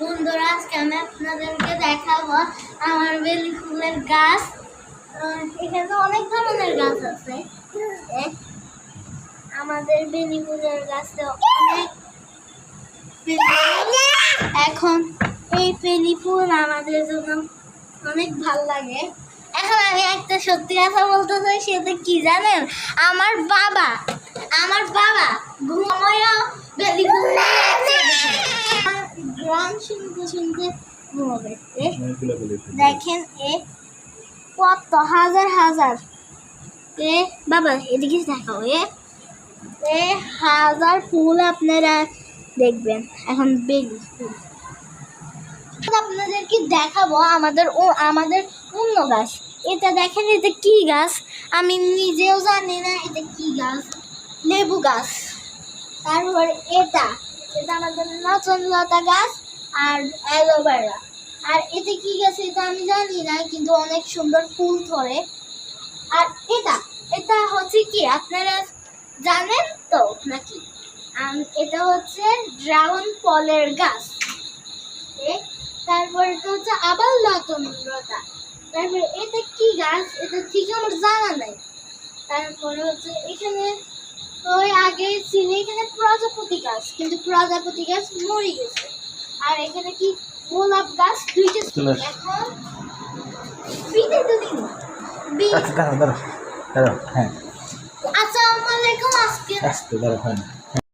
বন্ধুরা, আজকে আমি আপনাদেরকে দেখাবো আমার বেলি ফুলের গাছ। এখানে অনেক ধরনের গাছ আছে আমাদের বেলি ফুলের গাছে অনেক এখন এই বেলি ফুল আমাদের জন্য অনেক ভালো লাগে। এখন আমি একটা সত্যি কথা বলতে চাই, সেটা কি জানেন? আমার বাবা আমার বাবা ঘুমায়ও বেলি ফুল নিয়ে আছে আর গান শুনতে শুনতে ঘুমাবে। দেখেন এ কত হাজার হাজার। এ বাবা এদিকে দেখাও এ এ হাজার ফুল আপনারা দেখবেন। এখন বেলি ফুল। আপনাদেরকে দেখাবো আমাদের ও আমাদের অন্য গাছ। এটা দেখেন এটা কি গাছ? আমি নিজেও জানি না এটা কি গাছ। লেবু গাছ। তারপর এটা। এটা আমাদের নচনলতা গাছ আর অ্যালোভেরা আর এতে কি গাছ এটা আমি জানি না, কিন্তু অনেক সুন্দর ফুল ধরে। আর এটা এটা হচ্ছে কি, আপনারা জানেন তো নাকি? এটা হচ্ছে ড্রাগন ফলের গাছ। তারপরে তো হচ্ছে আবার লতনলতা তারপরে এটা কি গাছ, এটা ঠিক আমার জানা নাই। তারপরে হচ্ছে এখানে ওই আগে ছিল এখানে প্রজাপতি গাছ কিন্তু প্রজাপতি গাছ মরে গেছে। আর এখানে কি গোলাপ গাছ? দুইটা। এখন বিটে আচ্ছা দাঁড়াও দাঁড়াও দাঁড়াও হ্যাঁ। আসসালামু আলাইকুম আজকে আসতে দাঁড়াও হ্যাঁ।